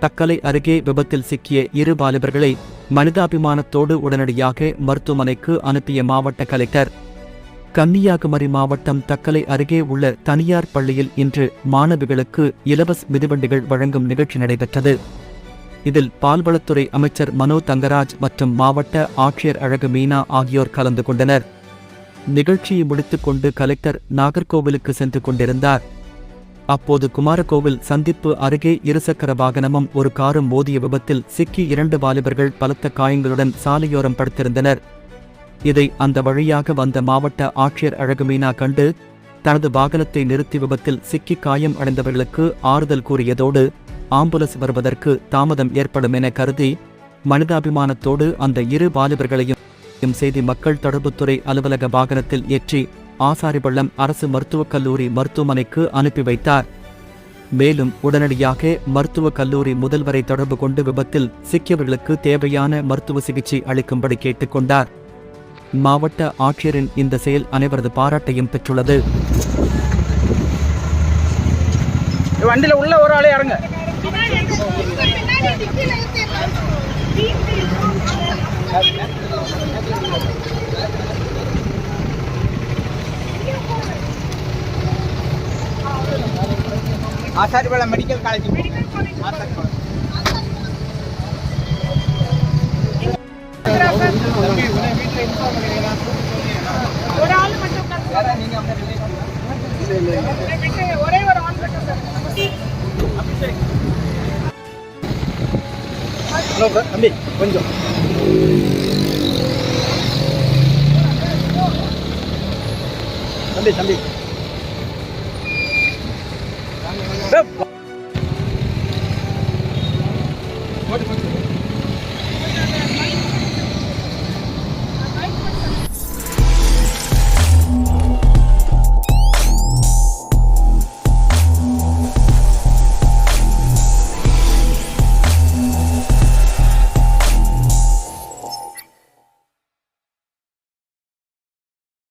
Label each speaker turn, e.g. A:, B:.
A: தக்கலை அருகே விபத்தில் சிக்கிய இரு வாலிபர்களை மனிதாபிமானத்தோடு உடனடியாக மருத்துவமனைக்கு அனுப்பிய மாவட்ட கலெக்டர். கன்னியாகுமரி மாவட்டம் தக்கலை அருகே உள்ள தனியார் பள்ளியில் இன்று மாணவிகளுக்கு இலவச மிதிவண்டிகள் வழங்கும் நிகழ்ச்சி நடைபெற்றது. இதில் பால்வளத்துறை அமைச்சர் மனோ தங்கராஜ் மற்றும் மாவட்ட ஆட்சியர் அழகு மீனா ஆகியோர் கலந்து கொண்டனர். நிகழ்ச்சியை முடித்துக் கொண்டு கலெக்டர் நாகர்கோவிலுக்கு சென்று கொண்டிருந்தார். அப்போது குமாரகோவில் சந்திப்பு அருகே இருசக்கர வாகனமும் ஒரு காரும் மோதிய விபத்தில் சிக்கி இரண்டு வாலிபர்கள் பலத்த காயங்களுடன் சாலையோரம் படுத்திருந்தனர். இதை அந்த வழியாக வந்த மாவட்ட ஆட்சியர் அழகுமீனா கண்டு தனது வாகனத்தை நிறுத்தி விபத்தில் சிக்கி காயம் அடைந்தவர்களுக்கு ஆறுதல் கூறியதோடு ஆம்புலன்ஸ் வருவதற்கு தாமதம் ஏற்படும் என கருதி மனிதாபிமானத்தோடு அந்த இரு வாலிபர்களையும் செய்தி மக்கள் தொடர்புத்துறை அலுவலக வாகனத்தில் ஏற்றி ஆசாரிபள்ளம் அரசு மருத்துவக் கல்லூரி மருத்துவமனைக்கு அனுப்பி வைத்தார். மேலும் உடனடியாக மருத்துவக் கல்லூரி முதல்வரை தொடர்பு கொண்டு விபத்தில் சிக்கியவர்களுக்கு தேவையான மருத்துவ சிகிச்சை அளிக்கும்படி கேட்டுக்கொண்டார். மாவட்ட ஆட்சியரின் இந்த செயல் அனைவரது பாராட்டையும் பெற்றுள்ளது.
B: வண்டியில உள்ள ஒரு ஆளே இறங்க. ஆசாரிபாளையம் மெடிக்கல் காலேஜ் ஆசாரிபாளையம்
C: ஒரு ஆள் மட்டும் ஒரே ஒரு ஆள் மட்டும்
B: தம்பி கொஞ்சம். தம்பி தம்பி. Nope.